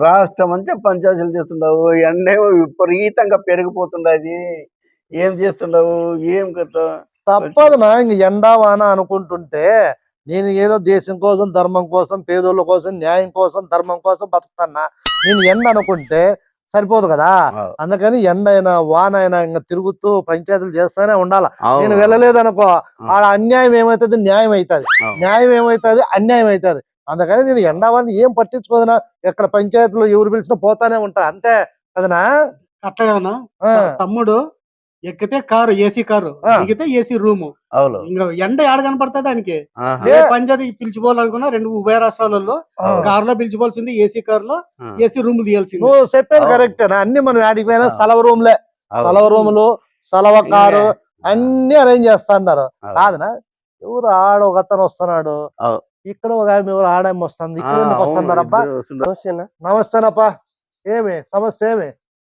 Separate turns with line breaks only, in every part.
రాష్ట్రం అంతా పంచాయతీలు చేస్తుండవు ఎండేమో విపరీతంగా పెరిగిపోతుండది ఏం చేస్తుండవు ఏం కథ?
తప్పదు నా ఇంక ఎండా వాన అనుకుంటుంటే నేను ఏదో దేశం కోసం ధర్మం కోసం పేదోళ్ళ కోసం న్యాయం కోసం ధర్మం కోసం బతుకుతున్నా. నేను ఎండ అనుకుంటే సరిపోదు కదా. అందుకని ఎండ అయినా వాన అయినా ఇంకా తిరుగుతూ పంచాయతీలు చేస్తానే ఉండాల. నేను వెళ్ళలేదు అనుకో ఆడ అన్యాయం ఏమవుతుంది న్యాయం అవుతుంది. న్యాయం ఏమవుతుంది అన్యాయం అవుతుంది అందుకని నేను ఎండావాన్ని ఏం పట్టించుకోదనా ఎక్కడ పంచాయతీలో ఎవరు పిలిచినా పోతానే ఉంటా అంతే కదనా
అట్లాగేనా
ఆ,
తమ్ముడు ఎక్కితే కారు ఏసీ కారు. దిగితే ఏసీ రూము
అవును
ఇంకా ఎండ ఏడ కనపడుతుంది దానికి పంచాయతీ పిలిచిపోవాలనుకున్నా రెండు ఉభయ రాష్ట్రాలలో
ఆ.
కారులో పిలిచిపోవాల్సింది ఏసీ కారులో
ఆ.
ఏసీ రూమ్ తీయాల్సింది
నువ్వు చెప్పేది
అవును.
కరెక్టేనా అన్ని మనం ఆడికి పోయినా
ఆ.
సెలవు రూమ్లే. సెలవు రూములు సెలవ కారు. అన్ని అరేంజ్ చేస్తా అన్నారు. కాదనా ఎవరు ఆడ ఒక అతను వస్తున్నాడు
అవును.
ఇక్కడ ఒక ఆమె ఎవరు ఆడామె వస్తుంది. ఇక్కడ ఎందుకు వస్తున్నారబ్బా? నమస్తేనప్పా ఏమి? సమస్య ఏమి?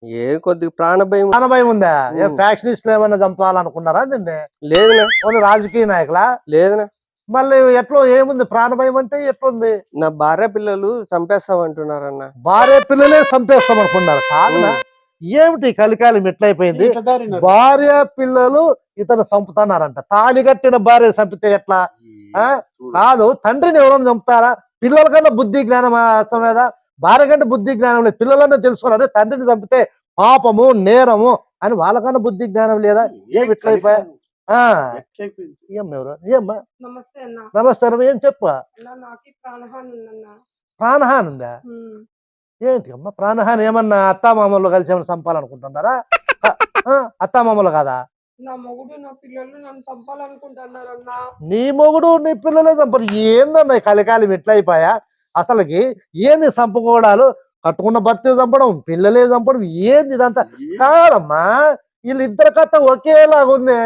ఏ కొద్దిగా ప్రాణ భయం.
ప్రాణ భయం ఉందా? ఏ. ఫ్యాక్షనిస్ట్లు ఏమైనా చంపాలనుకున్నారా నిన్నే? ఓన్లీ రాజకీయ నాయకులా?
లేదునా
మళ్ళీ ఎట్లా ఏముంది? ప్రాణ భయం అంటే ఎట్లుంది?
నా భార్య పిల్లలు చంపేస్తామంటున్నారన్న.
భార్య పిల్లలే చంపేస్తాం అనుకున్నారు కాదునా ఏమిటి కలికాలం
దారినారు.
భార్య పిల్లలు ఇతను చంపుతున్నారంట. తాళి కట్టిన భార్య చంపితే ఎట్లా? ఆ? కాదు తండ్రిని ఎవరైనా చంపుతారా? పిల్లల కన్నా బుద్ధి జ్ఞానం అవసరం లేదా భార్య కంటే బుద్ధి జ్ఞానం లేదు. పిల్లలన్నా తెలుసుకోవాలంటే తండ్రిని చంపితే పాపము నేరము అని వాళ్ళకన్నా బుద్ధి జ్ఞానం లేదా? ఏం ఇట్లయిపోయా ఏమ్మా
నమస్తే
అమ్మ, ఏం చెప్పు?
ప్రాణహాని
ఉందా. ఏంటి అమ్మ? ప్రాణహాని ఏమన్నా అత్తామామలు కలిసి ఏమన్నా చంపాలనుకుంటున్నారా? ఆ, అత్తామామలు కాదా?
నా మొగుడు నా పిల్లలు నన్ను చంపాలనుకుంటున్నారన్న.
నీ మొగుడు నీ పిల్లలే చంపరు. ఏందన్న కలికాలం ఎట్లా అయిపోయా? అసలుకి ఏంది చంపుకోవడాలు కట్టుకున్న భర్తే చంపడం పిల్లలే చంపడం ఏంది ఇదంతా? కాదమ్మా వీళ్ళిద్దరి కథ ఒకేలాగా ఉంది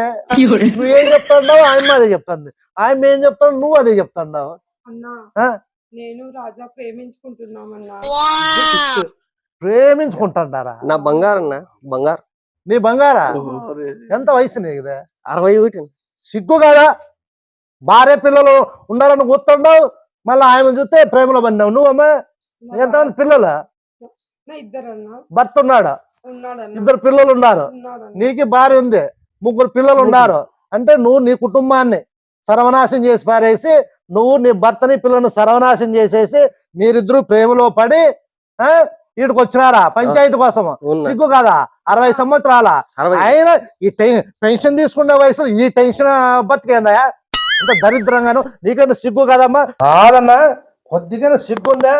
నువ్వేం చెప్తాండావు ఆయన అదే చెప్తాంది. ఆయన ఏం చెప్తాడు నువ్వు అదే చెప్తాండావు.
అన్న
ఆ?
నేను రాజా ప్రేమించుకుంటున్నామన్నా.
ప్రేమించుకుంటాడారా?
నా బంగారన్న బంగారు.
నీ బంగారా? ఎంత వయసు నీకు
అరవై ఒకటి.
సిగ్గు కాదా? భార్య పిల్లలు ఉండాలని కూర్చుండావు మళ్ళీ ఆయన చూస్తే ప్రేమలో పడినావు. నువ్వమ్మా
నా
ఎంతమంది పిల్లలు?
నా ఇద్దరన్న.
భర్త ఉన్నాడు? ఇద్దరు పిల్లలు ఉన్నారు. నీకు భార్య ఉంది ముగ్గురు పిల్లలు ఉన్నారు. అంటే నువ్వు నీ కుటుంబాన్ని సర్వనాశం చేసి పారేసి నువ్వు నీ భర్తని పిల్లల్ని సర్వనాశం చేసేసి మీరిద్దరూ ప్రేమలో పడి ఆ వీడికి వచ్చినారా? పంచాయతీ కోసం. సిగ్గు కదా? అరవై సంవత్సరాల? ఆయన ఈ పెన్షన్ తీసుకునే వయసు ఈ టెన్షన్ బతికేందా? ఇంత దరిద్రంగాను. నీకన్నా సిగ్గు కదమ్మా. కాదన్నా. కొద్దిగా సిగ్గు ఉందా?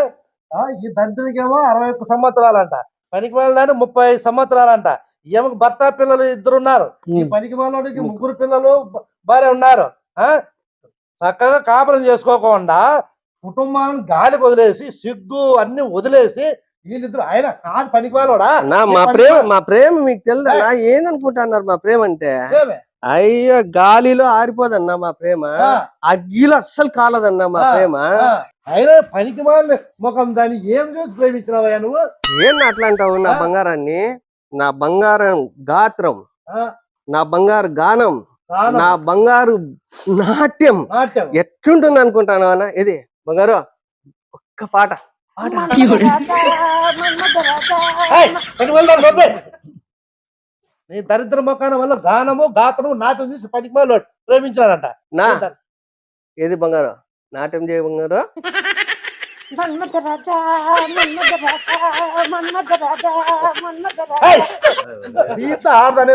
ఆ, ఈ దరిద్రునికేమో అరవై ఒక్క సంవత్సరాలంట. పనికి వెళ్ళదాని ముప్పై ఐదు సంవత్సరాలంట. ఈమెకు భర్త పిల్లలు ఇద్దరు ఉన్నారు ఈ. పనికి వాళ్ళకి ముగ్గురు పిల్లలు భార్య ఉన్నారు. ఆ చక్కగా కాపురం చేసుకోకుండా కుటుంబాలను గాలికి వదిలేసి సిగ్గు అన్ని వదిలేసి వీళ్ళిద్దరు ఆయన కాదు పనికి వాళ్ళోడా
మా ప్రేమ మా ప్రేమ మీకు తెలుదా? నా ఏందనుకుంటున్నారు మా ప్రేమ అంటే? అయ్యో గాలిలో ఆరిపోదన్నా మా ప్రేమ? అగ్గిలో అస్సలు కాలదన్నా మా ప్రేమ?
అయినా పనికి వాళ్ళ ముఖం దాన్ని ఏం చూసి ప్రేమించినావయ్యా నువ్వు?
ఏం అట్లా అంటావు నా? బంగారాన్ని? నా బంగారం గాత్రం. నా బంగారు గానం, నా బంగారు నాట్యం
నాట్యం.
ఎట్లుంటుంది అనుకుంటాను అన్న? ఇది బంగారు? ఒక్క పాట. పాట.
నీ దరిద్ర ముఖాన వల్ల గానము గాత్రము నాట్యం చూసి పనికి వాళ్ళు ప్రేమించాడంట
నా. ఏది బంగారు? నాట్యం చేయ బంగారు?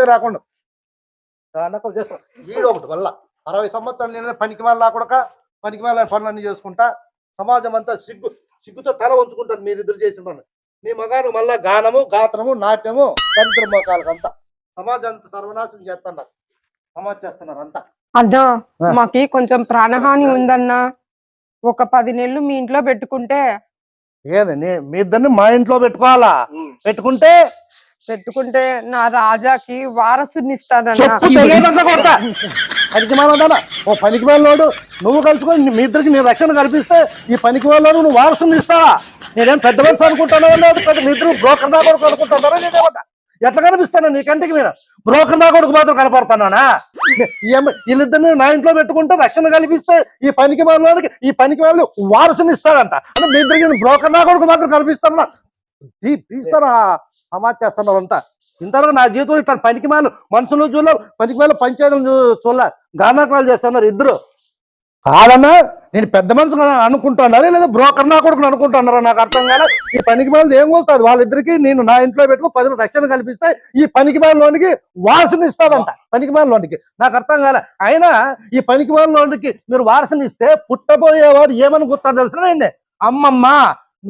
రాకుండా. నకలు చేస్తా. ఈడు ఒకటి వల్ల. అరవై సంవత్సరాలు నేను పనికి వాళ్ళ కూడా పనికి వాళ్ళ పనులన్నీ చేసుకుంటా. సమాజం అంతా సిగ్గు సిగ్గుతో తల ఉంచుకుంటుంది మీరిద్దరు చేసిన పనులు. నీ మగాను మళ్ళా గానము గాత్రము నాట్యము దరిద్ర మొఖాలకు అంతా సమాజం అంతా సర్వనాశనం చేస్తున్నారు. సమాజం చేస్తున్నారు అంతా.
అన్నా. మాకి కొంచెం ప్రాణహాని ఉందన్నా. ఒక పది నెలలు మీ ఇంట్లో పెట్టుకుంటే
ఏది నీ మీ ఇద్దరిని మా ఇంట్లో పెట్టుకోవాలా? పెట్టుకుంటే
పెట్టుకుంటే నా రాజాకి వారసుని
కొడతా. పనికి మాలోదానా ఓ పనికి మాలోడు నువ్వు కలుసుకొని మీ ఇద్దరికి నీ రక్షణ కల్పిస్తే ఈ పనికి మాలోడు నువ్వు వారసుని ఇస్తావా నేనేం పెద్ద మనిషి అనుకుంటానో లేదు పెద్ద మీ ఇద్దరు బ్రోకర్ నా కొడుకు అనుకుంటున్నారా నేనేమన్నా ఎట్లా కనిపిస్తాను నీ కంటికి మీరు బ్రోకర్ నా కొడుకు మాత్రం కనపడుతున్నానా ఏమ- వీళ్ళిద్దరిని నా ఇంట్లో పెట్టుకుంటే రక్షణ కల్పిస్తే ఈ పనికి మాలోడికి ఈ పనికి వాళ్ళు వారసుని ఇస్తాడంట అంటే మీ ఇద్దరికి బ్రోకర్ నా కొడుకు మాత్రం కనిపిస్తానా తీ తీస్తారా? సమాజ్ చేస్తున్నారు అంతా ఇంతవరకు నా జీవితంలో ఇట్లా పనికి మేలు మనుషులు చూడ పనికి మేలు పంచాయతీలు చూడలే. గానాకాలు చేస్తున్నారు ఇద్దరు. కాదన్నా నేను పెద్ద మనిషి అనుకుంటున్నారా లేదా బ్రోకర్ నా కొడుకుని అనుకుంటున్నారా నాకు అర్థం కాలే. ఈ పనికి మాలది ఏం వస్తుంది? వాళ్ళిద్దరికి నేను నా ఇంట్లో పెట్టుకో పది రక్షణ కల్పిస్తే ఈ పనికి మాలోనికి వాసన ఇస్తాదంట. పనికి లోనికి నాకు అర్థం కాలే. అయినా ఈ పనికి మాలోనికి మీరు వాసన ఇస్తే పుట్టబోయేవాడు ఏమని గుర్తాడు తెలిసినండి అమ్మమ్మ!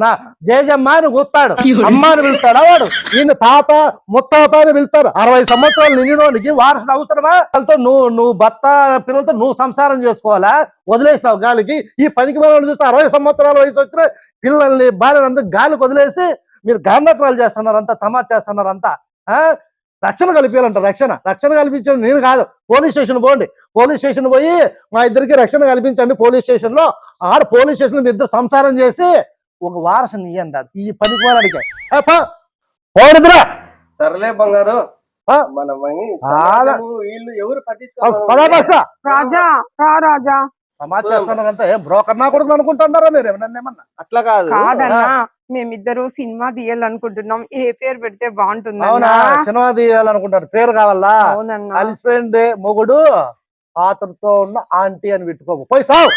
నా జేజమ్మ అని గుర్తాడు అమ్మ అని పిలుస్తాడా వాడు? ఈయన తాత ముత్తాత అని పిలుస్తారు. అరవై సంవత్సరాలు నిండినోడికి వారసుడు అవసరమా? వాళ్ళతో నువ్వు నువ్వు భర్త పిల్లలతో నువ్వు సంసారం చేసుకోవాలా? వదిలేసినావు గాలికి. ఈ పనికి మనల్ని చూస్తే అరవై సంవత్సరాల వయసు వచ్చిన పిల్లల్ని భార్యను అంతా గాలికి వదిలేసి మీరు గాంధత్రాలు చేస్తున్నారు అంతా తమాషా చేస్తున్నారు అంతా? రక్షణ కల్పించాలంట రక్షణ. రక్షణ కల్పించేది నేను కాదు. పోలీస్ స్టేషన్ పోండి. పోలీస్ స్టేషన్ పోయి మా ఇద్దరికి రక్షణ కల్పించండి పోలీస్ స్టేషన్లో ఆడ పోలీస్ స్టేషన్లో మీ ఇద్దరు సంసారం చేసి ఒక వారసుని ఆడ. ఈ వాళ్ళడికి పోడుదురా
సర్లే బంగారు? మన వీళ్ళు ఎవరు
రాజా రాజా.
ఏం బ్రోకర్ నా కొడుకు అనుకుంటున్నారా మీరు? ఏమన్నా ఏమన్నా?
అట్లా కాదు.
కాదన్నా మేమిద్దరు సినిమా తీయాలనుకుంటున్నాం. ఏ పేరు పెడితే
అవునా?
బాగుంటుందన్నా
సినిమా తీయాలనుకుంటారు పేరు కావాలా?
అవునన్నా.
అలిసిపోయింది మొగుడు పాత్రతో ఉన్న ఆంటీ అని పెట్టుకోకు. పోయి సావు.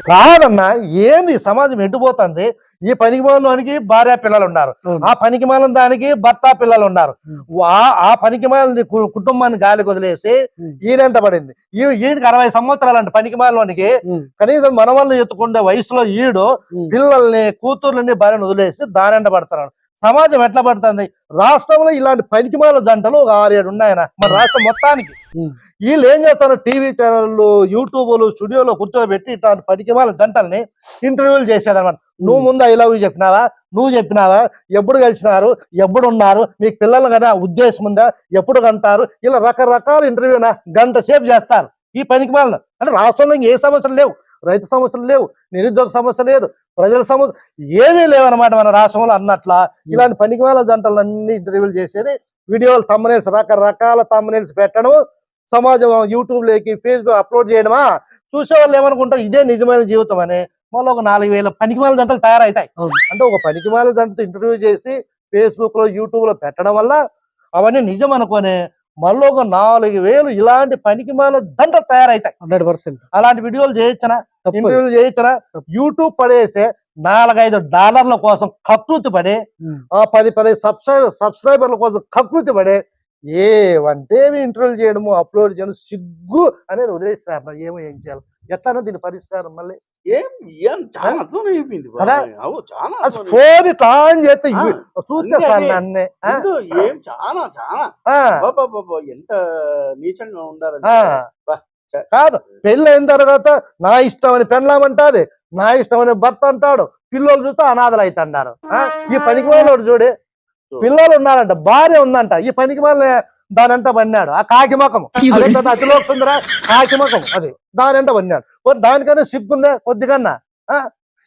కాదన్నా ఏంది సమాజం ఎట్టుపోతుంది ఈ పనికి మాలోనికి భార్య పిల్లలు ఉన్నారు. ఆ పనికి మాలం దానికి భర్త పిల్లలు ఉన్నారు ఆ పనికి మాలని కుటుంబాన్ని గాలికి వదిలేసి. ఈయనంట పడింది ఈ ఈయనకి అరవై సంవత్సరాలు అంట పనికి మాలోనికి
ఉం.
కనీసం మనవల్ని ఎత్తుకుండే వయసులో ఈడు. పిల్లల్ని కూతుర్లని భార్యను వదిలేసి దానంట పడుతున్నాడు సమాజం ఎట్లా పడుతుంది? రాష్ట్రంలో ఇలాంటి పనికిమాల జంటలు ఒక ఆరేడు ఉన్నాయన మన రాష్ట్రం మొత్తానికి. వీళ్ళు ఏం చేస్తారు? టీవీ ఛానళ్ళు యూట్యూబ్లు స్టూడియోలో కూర్చోబెట్టి ఇట్లాంటి పనికిమాల జంటల్ని ఇంటర్వ్యూలు చేసేదన్నమాట. నువ్వు ముందు ఐ లవ్ యూ చెప్పినావా? నువ్వు చెప్పినావా? ఎప్పుడు కలిసినారు? ఎప్పుడు ఉన్నారు? మీకు పిల్లలు కదా ఉద్దేశం ఉందా? ఎప్పుడు కంటారు ఇలా రకరకాల ఇంటర్వ్యూనా గంట సేపు చేస్తారు. ఈ పనికి మాలను అంటే రాష్ట్రంలో ఏ సమస్యలు లేవు. రైతు సమస్యలు లేవు. నిరుద్యోగ సమస్య లేదు. ప్రజల సమస్య ఏమీ లేవన్నమాట మన రాష్ట్రంలో అన్నట్ల. ఇలాంటి పనికిమాల జంటలన్నీ ఇంటర్వ్యూలు చేసేది వీడియోలు తమ్మనేల్స్ రకరకాల తమ్మనేల్స్ పెట్టడం సమాజం యూట్యూబ్లోకి ఫేస్బుక్ అప్లోడ్ చేయడమా? చూసే వాళ్ళు ఏమనుకుంటారు? ఇదే నిజమైన జీవితం అని. మళ్ళీ ఒక నాలుగు వేల పనికిమాల జంటలు తయారవుతాయి. అంటే ఒక పనికిమాల జంటతో ఇంటర్వ్యూ చేసి ఫేస్బుక్లో యూట్యూబ్లో పెట్టడం వల్ల అవన్నీ నిజం అనుకొని మళ్ళీ ఒక నాలుగు వేలు ఇలాంటి పనికిమాల జంటలు తయారవుతాయి
హండ్రెడ్ పర్సెంట్.
అలాంటి వీడియోలు చేయొచ్చనా
తప్పదు.
ఇంటర్వ్యూలు చేయొచ్చనా యూట్యూబ్ పడేసే నాలుగైదు డాలర్ల కోసం కకృతి పడి. ఆ పది పది సబ్స్క్రైబ్ సబ్స్క్రైబర్ల కోసం కకృతి పడి ఏవంటే ఇంటర్వ్యూలు చేయడము అప్లోడ్ చేయడం సిగ్గు అనేది వదిలేసినారు. ఏమో ఏం చేయాలి? ఎట్లానో దీని పరిష్కారం మళ్ళీ
ఏం ఏం చాలా అర్థం అయిపోయింది
కదా?
అవు చాలా
అసలు
అర్థం
ఫోన్ చేస్తే చూస్తే సార్. నన్నే.
ఏం చాలా చాలా. బాబా ఎంత నీచంగా చ-
కాదు పెళ్ళి అయిన తర్వాత నా ఇష్టం అని పెళ్ళామంటాది నా ఇష్టం అని భర్త అంటాడు పిల్లలు చూస్తే అనాథలు అవుతుంటారు ఆ? ఈ పనికి వాళ్ళోడు చూడే పిల్లలు ఉన్నారంట భార్య ఉందంట ఈ పనికి వాళ్ళ దానంట పన్నాడు ఆ కాకి మకం అదే పెద్ద అతిలోక సుందర కాకి మకం అది దానంట పన్నాడు. మరి దానికన్నా సిగ్గుందే? కొద్దిగన్నా ఆ?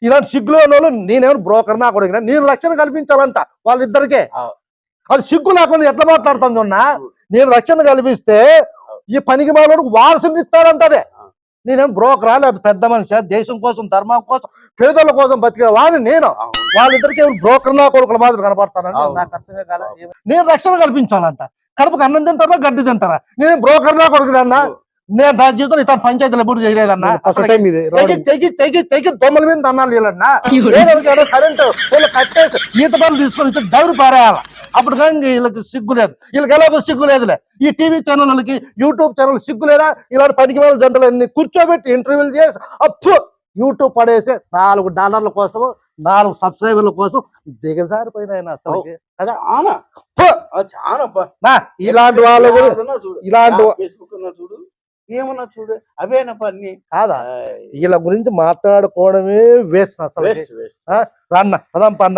ఇలాంటి సిగ్గులో ఉన్న వాళ్ళు నేనేమో బ్రోకర్ నా కొడుకునా? నేను రక్షణ కల్పించాలంట వాళ్ళిద్దరికే. అది సిగ్గు లేకుండా ఎట్లా మాట్లాడుతుంది ఉన్నా నేను రక్షణ కల్పిస్తే ఈ పనికి మాలోడు వారసుని ఇస్తాడంటదే.
ఆ.
నేనేం బ్రోకరా? లేదా పెద్ద మనిషి? దేశం కోసం ధర్మం కోసం పేదల కోసం బతికే వాడిని నేను. వాళ్ళిద్దరికి బ్రోకర్ నా కొడుకుల మాదిరి కనపడతానంటే
అవును.
నాకు అర్థమే కాలే. నేను రక్షణ కల్పించాలంట. కడుపుకి అన్నం తింటారా? గడ్డి తింటారా? నేను బ్రోకర్ నా కొడుకునన్నా నేను నా జీవితంలో ఇతర పంచాయతీలు ఎప్పుడు చేయలేదన్నా. తెగి తెగి తెగి దొమ్మల మీద దన్నాలు వీళ్ళన్నా. ఏదో కరెంటు వీళ్ళు కట్టేసి ఈత పనులు తీసుకొని వచ్చి దౌరు పారేయాల. అప్పుడు కానీ వీళ్ళకి సిగ్గు లేదు. వీళ్ళకి ఎలాగో సిగ్గు లేదులే. ఈ టీవీ ఛానళ్ళకి యూట్యూబ్ ఛానల్ సిగ్గు లేదా? ఇలాంటి పనికి వేల జంటలన్నీ కూర్చోబెట్టి ఇంటర్వ్యూలు చేసి అప్పు! యూట్యూబ్ పడేసి నాలుగు డాలర్ల కోసం నాలుగు సబ్స్క్రైబర్ల కోసం దిగజారిపోయినాయి అసలు ఇలాంటి వాళ్ళు ఇలాంటి
చూడు. ఏమన్నా చూడు అవేనా పని
కాదా? వీళ్ళ గురించి మాట్లాడుకోవడమే వేస్ట్ అసలు.
వేస్ట్ వేస్ట్
రన్న పదం పన్న